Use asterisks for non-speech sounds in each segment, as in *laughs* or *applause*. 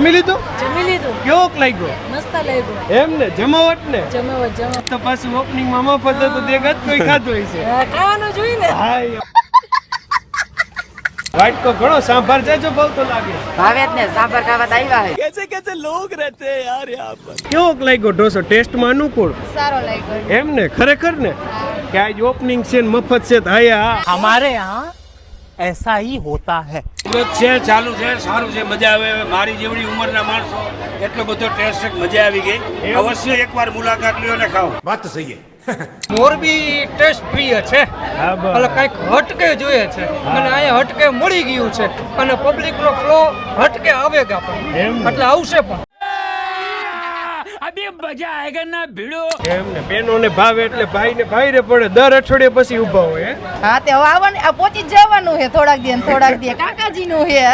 જમી લીધું? જમી લીધું. કેવોક લાગ્યો? મસ્ત લાગ્યો. એમ ને? જમાવટ ને? જમાવટ જમાવટ. તો પાછું ઓપનિંગમાં મફત તો તે કોઈ ખાધું હોય ખાવાનું જોઈએ ને. હા વાટકો ઘણો સાંભાર જાજો તો લાગે. ભાવે ને સાંભાર ખાવા આવ્યા હે કેસે કેસે લોગ રહેતે યાર યહાં પર. કેવો લાગ્યો ઢોસો? ટેસ્ટમાં અનુકૂળ? સારો લાગ્યો. એમ ને? ખરેખર ને? કે આજ ઓપનિંગ છે ને મફત છે તો આયા હમારે હા. ऐसा ही होता है છે ચાલુ છે સારું છે મજા આવે મારી જેવડી ઉંમરના માણસો એટલો બધો ટેસ્ટ છે કે મજા આવી ગઈ અવશ્ય એકવાર મુલાકાત લ્યો ને ખાઓ *laughs* મોરબી ટેસ્ટ પ્રિય છે હા બસ. એટલે કંઈક હટકે જોઈએ છે અને અહીંયા હટકે મળી ગયું છે અને પબ્લિકનો ફ્લો હટકે આવે જ આપણને એમ ને? એટલે આવશે પણ એમ ને બેનો ને ભાવે એટલે ભાઈ ને ભાઈ રે પડે. દર અઠવાડિયે પછી ઊભા હોય હે? હા તે હવે આવવાનું આ પહોંચી જ જવાનું છે થોડાક દી થોડાક દિન. કાકાજી નું છે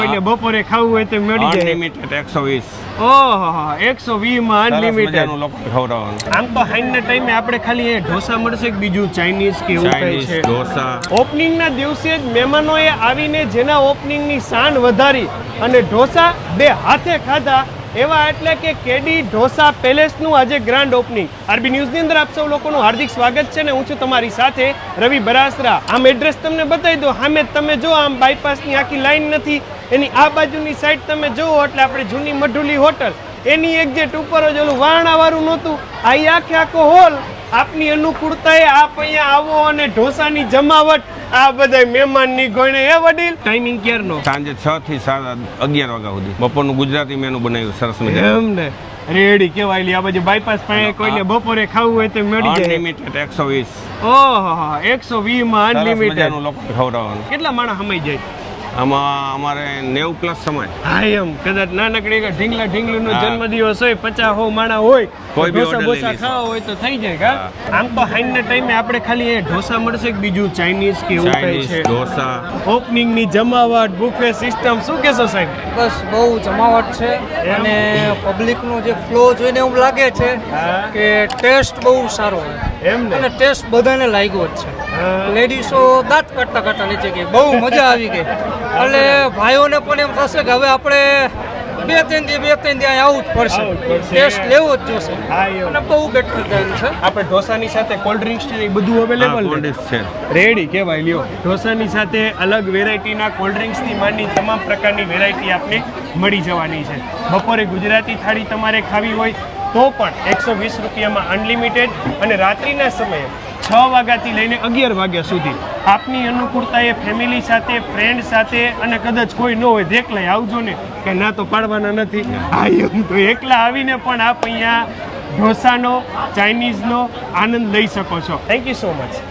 કોઈને બપોરે ખાવું હોય તો મળી જાય. અનલિમિટેડ એકસો વીસ. ઓહો એકસો વીસમાં અનલિમિટેડ લોકો ખવડાવવાનું. આમ તો હાઈના ટાઈમે આપણે ખાલી એ ઢોસા મળશે કે બીજું ચાઇનીઝ કે એવું કંઈ છે? ઢોસા. ઓપનિંગના દિવસે જ મહેમાનોએ આવીને જેના ઓપનિંગની શાન વધારી અને ઢોસા બે હાથે ખાધા એવા એટલે કે કેડી ઢોસા પેલેસનું આજે ગ્રાન્ડ ઓપનિંગ આરબી ન્યૂઝની અંદર આપ સૌ લોકોનું હાર્દિક સ્વાગત છે ને હું છું તમારી સાથે રવિ બરાસરા. આમ એડ્રેસ તમને બતાવી દો સામે તમે જો આમ બાયપાસની આખી લાઈન નથી, એની આ બાજુની સાઈડ તમે જુઓ એટલે આપણે જૂની મઢુલી હોટલ એની એક્ઝેક્ટ ઉપર જ ઓલું વારણાવાળું નહોતું. આ આખે આખો હોલ આપની અનુકૂળતાએ આપ અહીંયા આવો અને ઢોસાની જમાવટ આ બધા મહેમાનની ગોણે એ વડીલ? ટાઈમિંગ ક્યારનો? સાંજે છ થી સાત અગિયાર વાગ્યા સુધી. બપોરનું ગુજરાતી મેનુ બનાવ્યું સરસ મજા એમ ને. રેડી કેવાય લી આ બાજુ બાયપાસ પાસે કોઈને બપોરે ખાવું હોય તો મળી જાય. અનલિમિટેડ એકસો વીસ. ઓહો એકસો વીસમાં સરસ અનલિમિટેડ લોકો ખવડાવવાનું. કેટલા માણસ સમય જાય? આમાં અમારે નેવું પ્લસ સમય. હા એમ. કદાચ નાનકડી કે ઢીંગલા ઢીંગલું નો જન્મદિવસ હોય પચાસ હો માણા હોય કોઈ બી ઢોસા બોસા ખાવા હોય તો થઈ જાય કા આમ તો હાઈના ટાઈમે આપણે ખાલી એ ઢોસા મળશે કે બીજું ચાઇનીઝ કે એવું કઈ છે? ઢોસા. ઓપનિંગની જમાવટ બુફે સિસ્ટમ શું કહેશો સાહેબ? બસ બહુ જમાવટ છે. અને પબ્લિકનો જે ફ્લો જોઈને એવું લાગે છે કે ટેસ્ટ બહુ સારો હોય. એમ ને? અને ટેસ્ટ બધાને લાગ્યો જ છે. લેડીસો લેડીઝો દાંત કાઢતા કાઢતા નીચે ગઈ. બહુ મજા આવી ગઈ. એટલે ભાઈઓને પણ એમ થશે કે હવે આપણે બે ત્રણ દી બે ત્રણ દી આવું આવવું જ પડશે. ટેસ્ટ લેવો જ જોશે. અને બહુ બેટર થયેલું છે. આપણે ઢોસાની સાથે કોલ્ડ ડ્રિંક્સ છે એ બધું અવેલેબલ છે. રેડી કહેવાય લ્યો. ઢોસાની સાથે અલગ વેરાયટીના કોલ્ડ ડ્રિંક્સથી માંડી તમામ પ્રકારની વેરાયટી આપને મળી જવાની છે. બપોરે ગુજરાતી થાળી તમારે ખાવી હોય તો પણ એકસો વીસ રૂપિયામાં અનલિમિટેડ અને રાત્રિના સમયે છ વાગ્યાથી લઈને અગિયાર વાગ્યા સુધી આપની અનુકૂળતા એ ફેમિલી સાથે ફ્રેન્ડ સાથે અને કદાચ કોઈ ન હોય એકલાય આવજો ને. કે ના તો પાડવાના નથી. હા એમ તો એકલા આવીને પણ આપ અહીંયા ઢોસાનો ચાઇનીઝનો આનંદ લઈ શકો છો. Thank you so much